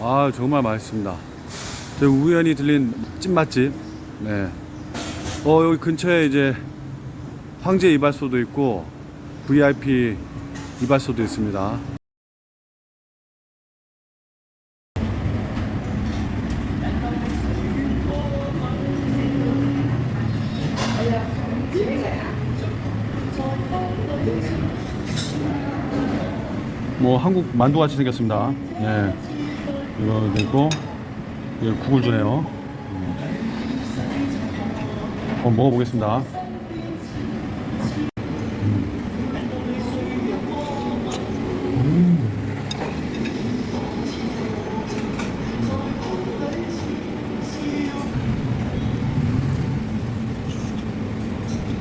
아 정말 맛있습니다. 우연히 들린 찐맛집. 네. 어 여기 근처에 이제 황제 이발소도 있고 VIP 이발소도 있습니다. 뭐 한국 만두 같이 생겼습니다. 예. 이거 있고 이게 국을 주네요. 음. 한번 먹어보겠습니다.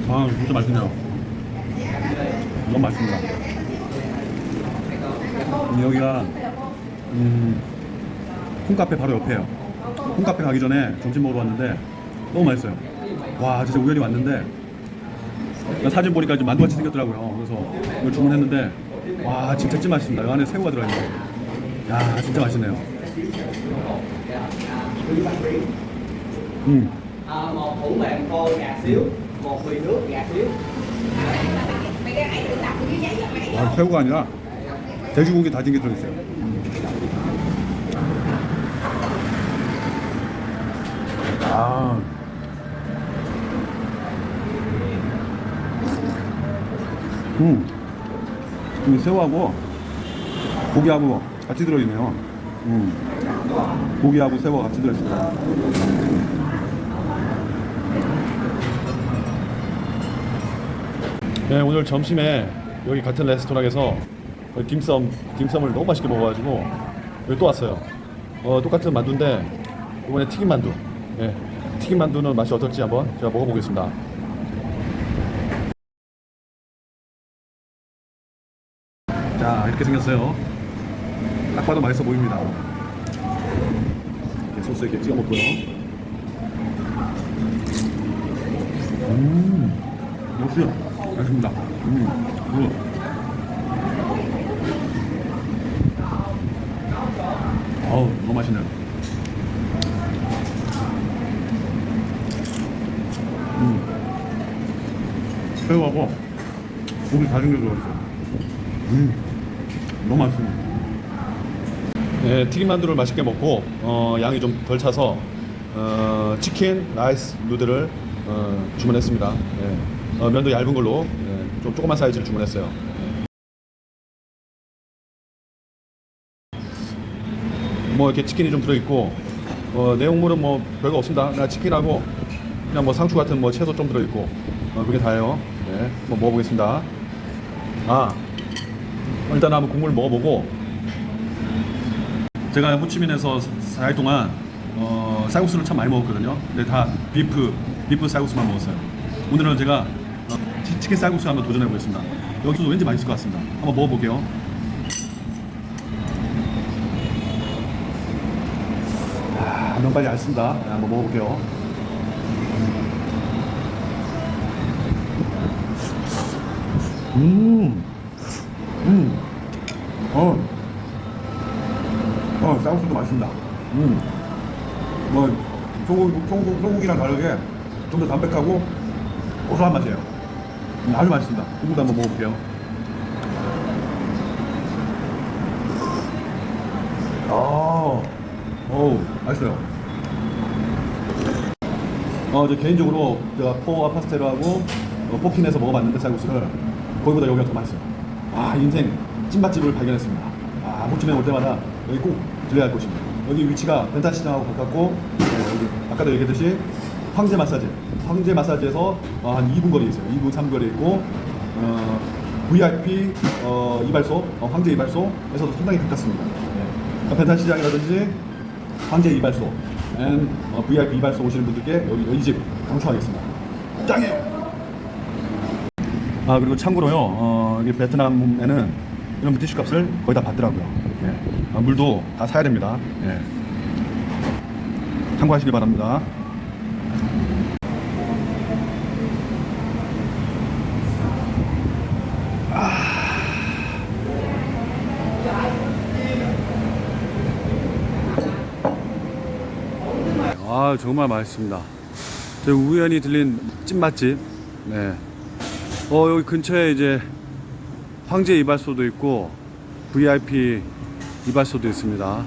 아, 진짜 맛있네요. 너무 맛있습니다. 여기가 음, 콩카페 바로 옆에요. 콩카페 가기 전에 점심 먹으러 왔는데 너무 맛있어요. 와 진짜 우연히 왔는데 나 사진 보니까 좀 만두같이 생겼더라고요. 그래서 이걸 주문했는데 와 진짜 찐 맛있습니다. 이 안에 새우가 들어있네요. 야 진짜 맛있네요. 음, 아, 새우가 아니라 돼지고기 다진 게 들어있어요. 아. 음. 이 새우하고 고기하고 같이 들어있네요. 음. 고기하고 새우가 같이 들어있어요. 네, 오늘 점심에 여기 같은 레스토랑에서 딤섬, 딤섬을 너무 맛있게 먹어가지고 여기 또 왔어요. 어, 똑같은 만두인데 이번에 튀김 만두. 예, 튀김 만두는 맛이 어떨지 한번 제가 먹어보겠습니다. 자, 이렇게 생겼어요. 딱 봐도 맛있어 보입니다. 이렇게 소스 이렇게 찍어 먹고요. 음, 역시 맛있습니다. 음, 그리고 어우, 너무 맛있네요. 새우하고 고기 다진 게 들어있어요. 음, 너무 맛있습니다. 네, 튀김 만두를 맛있게 먹고 어, 양이 좀 덜 차서 어, 치킨, 라이스, 누들을 어, 주문했습니다. 예. 어, 면도 얇은 걸로 예, 좀 조그만 사이즈를 주문했어요. 뭐 이렇게 치킨이 좀 들어있고 어, 내용물은 뭐 별거 없습니다. 그냥 치킨하고 그냥 뭐 상추 같은 뭐 채소 좀 들어있고 어, 그게 다예요. 네, 한번 먹어보겠습니다. 아 일단 한번 국물 먹어보고 제가 호치민에서 4일 동안 어, 쌀국수를 참 많이 먹었거든요. 근데 다 비프 비프 쌀국수만 먹었어요. 오늘은 제가 어, 치- 치킨 쌀국수 한번 도전해 보겠습니다. 여기도 왠지 맛있을 것 같습니다. 한번 먹어볼게요. 아, 면발이 얇습니다. 네, 한번 먹어볼게요. 음, 음, 어, 어, 쌀국수도 맛있습니다. 음, 뭐, 소고기, 소고기, 소고기랑 다르게 좀 더 담백하고 고소한 맛이에요. 음, 아주 맛있습니다. 국물도 한번 먹어볼게요. 아, 어우, 맛있어요. 어, 저 개인적으로 제가 포와 파스텔하고 어, 포킨에서 먹어봤는데 쌀국수를 거기보다 여기가 더 맛있어요. 아, 인생 찐맛집을 발견했습니다. 아, 호치민 올 때마다 여기 꼭 들려야 할 곳입니다. 여기 위치가 벤타시장하고 가깝고 네, 여기 아까도 얘기했듯이 황제 마사지, 황제 마사지에서 어, 한 2분 거리에 있어요. 2분 3분 거리에 있고 어, VIP 어, 이발소, 어, 황제 이발소에서도 상당히 가깝습니다. 네. 벤타시장이라든지 황제 이발소, 앤 어, VIP 이발소 오시는 분들께 여기 이 집 강추하겠습니다. 짱이에요. 아 그리고 참고로요, 어, 이 베트남에는 이런 물티슈 값을 거의 다 받더라고요. 예. 아, 물도 다 사야 됩니다. 예. 참고하시기 바랍니다. 아 정말 맛있습니다. 우연히 들린 찐맛집. 네. 어 여기 근처에 이제 황제 이발소도 있고 VIP 이발소도 있습니다.